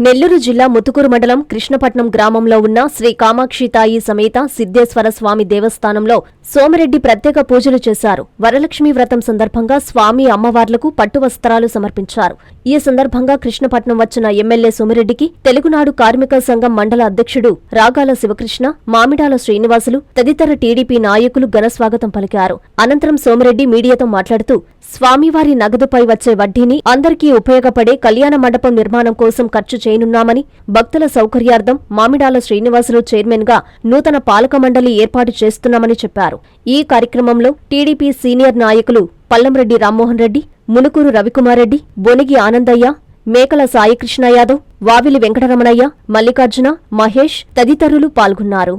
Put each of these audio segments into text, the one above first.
నెల్లూరు జిల్లా ముతుకూరు మండలం కృష్ణపట్నం గ్రామంలో ఉన్న శ్రీ కామాక్షి తాయి సమేత సిద్ధేశ్వర స్వామి దేవస్థానంలో సోమిరెడ్డి ప్రత్యేక పూజలు చేశారు. వరలక్ష్మి వ్రతం సందర్భంగా స్వామి అమ్మవార్లకు పట్టు వస్త్రాలు సమర్పించారు. ఈ సందర్భంగా కృష్ణపట్నం వచ్చిన ఎమ్మెల్యే సోమిరెడ్డికి తెలుగునాడు కార్మిక సంఘం మండల అధ్యక్షుడు రాగాల శివకృష్ణ మామిడాల శ్రీనివాసులు తదితర టీడీపీ నాయకులు ఘనస్వాగతం పలికారు. అనంతరం సోమిరెడ్డి మీడియాతో మాట్లాడుతూ స్వామివారి నగదుపై వచ్చే వడ్డీని అందరికీ ఉపయోగపడే కళ్యాణ మండపం నిర్మాణం కోసం ఖర్చు చేయనున్నామని భక్తుల సౌకర్యార్థం మామిడాల శ్రీనివాసులు చైర్మన్గా నూతన పాలక మండలి ఏర్పాటు చేస్తున్నామని చెప్పారు. ఈ కార్యక్రమంలో టీడీపీ సీనియర్ నాయకులు పల్లంరెడ్డి రామ్మోహన్ రెడ్డి మునుకూరు రవికుమార్ రెడ్డి బొనిగి ఆనందయ్య మేకల సాయికృష్ణ యాదవ్ వావిలి వెంకటరమణయ్య మల్లికార్జున మహేష్ తదితరులు పాల్గొన్నారు.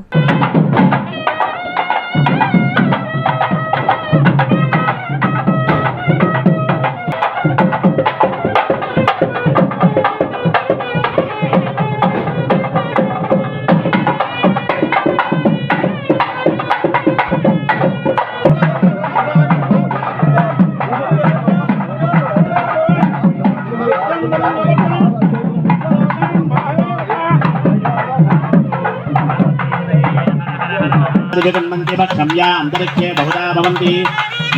जगन्मन्ति पक्षं या अन्तरिक्षे बहुधा भवन्ति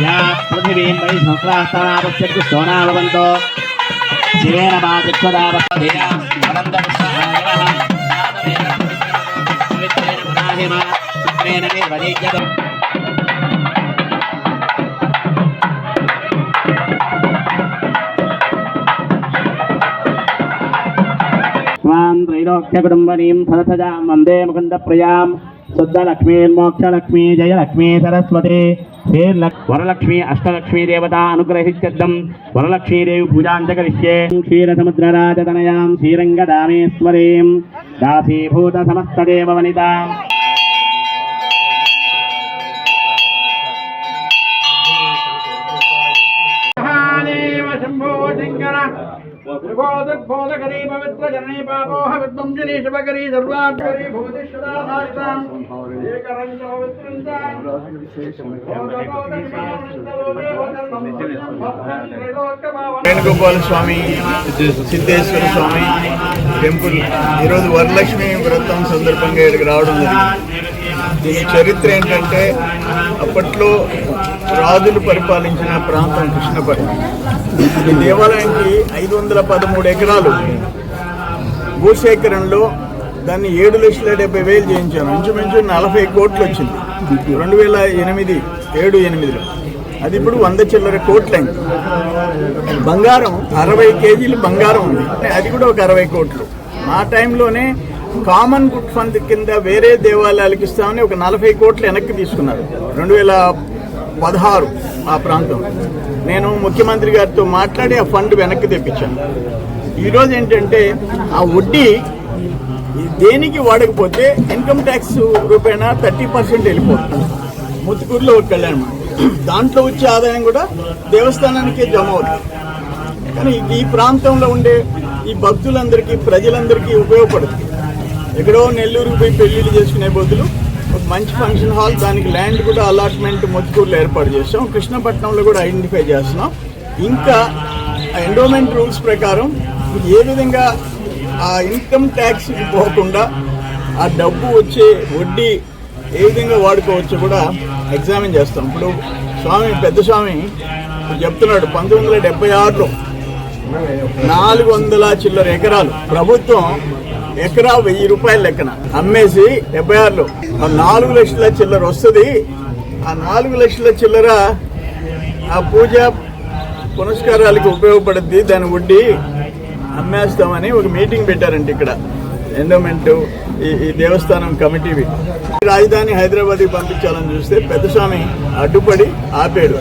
या पृथिवीं वै संस्रास्तानापश्यन्तु सोना भवन्तो शिवेन मा चिक्षुदा वक्तधेया अनन्तपुष्पहायवः पवित्रेण पुराहिमा चित्रेण निर्वलीयते स्वान् त्रैलोक्यकुटुम्बनीं सदसजां वन्दे मुकुन्दप्रियां శుద్ధలక్ష్మీ మోక్షలక్ష్మీ జయలక్ష్మీ సరస్వతి వరలక్ష్మీ అష్టలక్ష్మీ దేవత అనుగ్రహిత్యర్థం వరలక్ష్మీదేవి పూజాంచకరిష్యే క్షీరసముద్రరాజతనయాం శ్రీరంగదామేశ్వరీం దాసీభూత సమస్తదేవ వనితాం శంభో శంకర शङ्कर त्रिबोधद्बोधकरी पवित्रजननी पापोह विद्वंजनी शुभकरी सर्वात्करी भूतिष्ठदा साष्टाम् एकरञ्च पवित्रञ्च వేణుగోపాల స్వామి సిద్ధేశ్వర స్వామి టెంపుల్ ఈరోజు వరలక్ష్మి వ్రతం సందర్భంగా ఇక్కడికి రావడం జరిగింది దీని చరిత్ర ఏంటంటే అప్పట్లో రాజులు పరిపాలించిన ప్రాంతం కృష్ణపట్నం ఈ దేవాలయానికి ఐదు వందల పదమూడు ఎకరాలు. భూసేకరణలో దాన్ని ఏడు లక్షల డెబ్బై వేలు చేయించాను. ఇంచుమించు నలభై కోట్లు వచ్చింది రెండు వేల ఎనిమిది ఏడు ఎనిమిదిలో. అది ఇప్పుడు వంద చిల్లర కోట్లైంది. బంగారం అరవై కేజీలు బంగారం ఉంది. అది కూడా ఒక అరవై కోట్లు. ఆ టైంలోనే కామన్ గుడ్ ఫండ్ కింద వేరే దేవాలయాలకు ఇస్తామని ఒక నలభై కోట్లు వెనక్కి తీసుకున్నారు. రెండు వేల పదహారు ఆ ప్రాంతం. నేను ముఖ్యమంత్రి గారితో మాట్లాడి ఆ ఫండ్ వెనక్కి తెప్పించాను. ఈరోజు ఏంటంటే ఆ వడ్డీ దేనికి వాడకపోతే ఇన్కమ్ ట్యాక్స్ రూపేణా థర్టీ పర్సెంట్ వెళ్ళిపోతుంది. ముత్తుకూరులో ఒక కళ్యాణం. దాంట్లో వచ్చే ఆదాయం కూడా దేవస్థానానికే జమ అవుతుంది. కానీ ఈ ప్రాంతంలో ఉండే ఈ భక్తులందరికీ ప్రజలందరికీ ఉపయోగపడుతుంది. ఎక్కడో నెల్లూరుకు పోయి పెళ్ళిళ్ళు చేసుకునే బదులు ఒక మంచి ఫంక్షన్ హాల్ దానికి ల్యాండ్ కూడా అలాట్మెంట్ మొత్తుకూరులో ఏర్పాటు చేసాం కృష్ణపట్నంలో కూడా ఐడెంటిఫై చేస్తున్నాం. ఇంకా ఎండోమెంట్ రూల్స్ ప్రకారం ఏ విధంగా ఆ ఇన్కమ్ ట్యాక్స్ పోకుండా ఆ డబ్బు వచ్చే వడ్డీ ఏ విధంగా వాడుకోవచ్చో కూడా ఎగ్జామిన్ చేస్తాం. ఇప్పుడు స్వామి పెద్ద స్వామి చెప్తున్నాడు పంతొమ్మిది వందల డెబ్బై ఆరులో నాలుగు వందల చిల్లర ఎకరాలు. ప్రభుత్వం ఎకరా వెయ్యి రూపాయల లెక్కన. అమ్మేసి డెబ్బై ఆరులో. ఆ నాలుగు లక్షల చిల్లర వస్తుంది. ఆ నాలుగు లక్షల చిల్లర ఆ పూజ పునస్కారాలకు ఉపయోగపడుద్ది. దాని వడ్డీ అమ్మేస్తామని ఒక మీటింగ్ పెట్టారంట ఇక్కడ. ఎండోమెంట్ ఈ ఈ దేవస్థానం కమిటీవి. రాజధాని హైదరాబాద్కి పంపించాలని చూస్తే పెద్దస్వామి అడ్డుపడి ఆపాడు.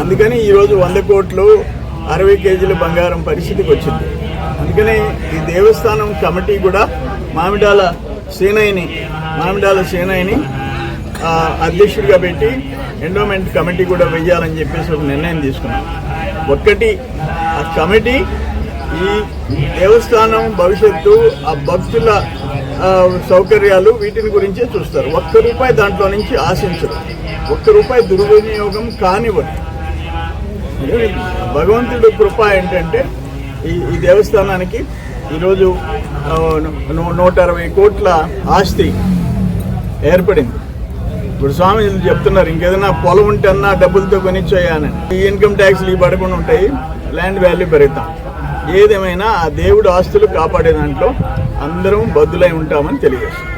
అందుకని ఈరోజు వంద కోట్లు అరవై కేజీల బంగారం పరిస్థితికి వచ్చింది. అందుకని ఈ దేవస్థానం కమిటీ కూడా మామిడాల సేనయ్యని మామిడాల సేనయ్యని అధ్యక్షుడిగా పెట్టి ఎండోమెంట్ కమిటీ కూడా వెయ్యాలని చెప్పేసి ఒక నిర్ణయం తీసుకున్నాం. ఒక్కటి ఆ కమిటీ ఈ దేవస్థానం భవిష్యత్తు ఆ భక్తుల సౌకర్యాలు వీటిని గురించే చూస్తారు. ఒక్క రూపాయి దాంట్లో నుంచి ఆశించరు. ఒక్క రూపాయి దుర్వినియోగం కానివ్వరు. భగవంతుడు కృప ఏంటంటే ఈ ఈ దేవస్థానానికి ఈరోజు నూట అరవై కోట్ల ఆస్తి ఏర్పడింది. ఇప్పుడు స్వామి చెప్తున్నారు ఇంకేదైనా పొలం ఉంటే అన్నా డబ్బులతో కొనిచ్చాయని ఈ ఇన్కమ్ ట్యాక్స్లు ఇవి పడకుండా ఉంటాయి ల్యాండ్ వాల్యూ పెరుగుతాం. ఏదేమైనా ఆ దేవుడు ఆస్తులు కాపాడే దాంట్లో అందరం బద్దులై ఉంటామని తెలియజేస్తాం